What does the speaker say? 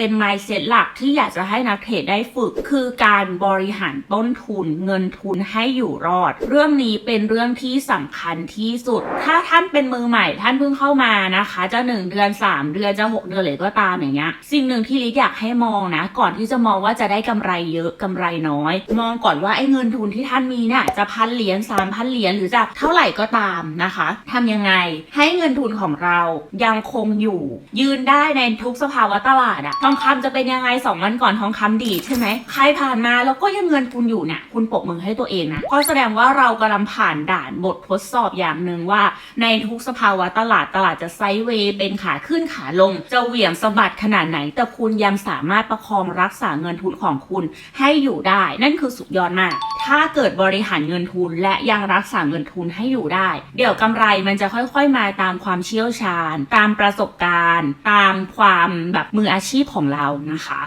เป็น mindset หลักที่อยากจะให้นักเทรดได้ฝึกคือการบริหารต้นทุนเงินทุนให้อยู่รอด เรื่องนี้เป็นเรื่องที่สำคัญที่สุด ถ้าท่านเป็นมือใหม่ท่านเพิ่งเข้ามานะคะ จะหนึ่งเดือนสามเดือนจะหกเดือนเลยก็ตามอย่างเงี้ยสิ่งหนึ่งที่ลิศอยากให้มองนะ ก่อนที่จะมองว่าจะได้กำไรเยอะกำไรน้อย มองก่อนว่าไอ้เงินทุนที่ท่านมีเนี่ยจะพันเหรียญสามพันเหรียญหรือจะเท่าไหร่ก็ตามนะคะทำยังไงให้เงินทุนของเรายังคงอยู่ ยืนได้ในทุกสภาวะตลาดอะองคำจะเป็นยังไงสองวันก่อนทองคำดีใช่ไหมใครผ่านมาแล้วก็ยังเงินคุณอยู่เนี่ยคุณปกมือให้ตัวเองนะก็แสดงว่าเรากำลังผ่านด่านบททดสอบอย่างหนึ่งว่า ในทุกสภาวะตลาดตลาดจะไซด์เวย์เป็นขาขึ้นขาลง จะเหวี่ยงสะบัดขนาดไหน แต่คุณยังสามารถประคองรักษาเงินทุนของคุณให้อยู่ได้ นั่นคือสุดยอดมาก ถ้าเกิดบริหารเงินทุน และยังรักษาเงินทุนให้อยู่ได้ เดี๋ยวกำไรมันจะค่อยๆมาตามความเชี่ยวชาญ ตามประสบการณ์ ตามความแบบมืออาชีพของเรานะคะ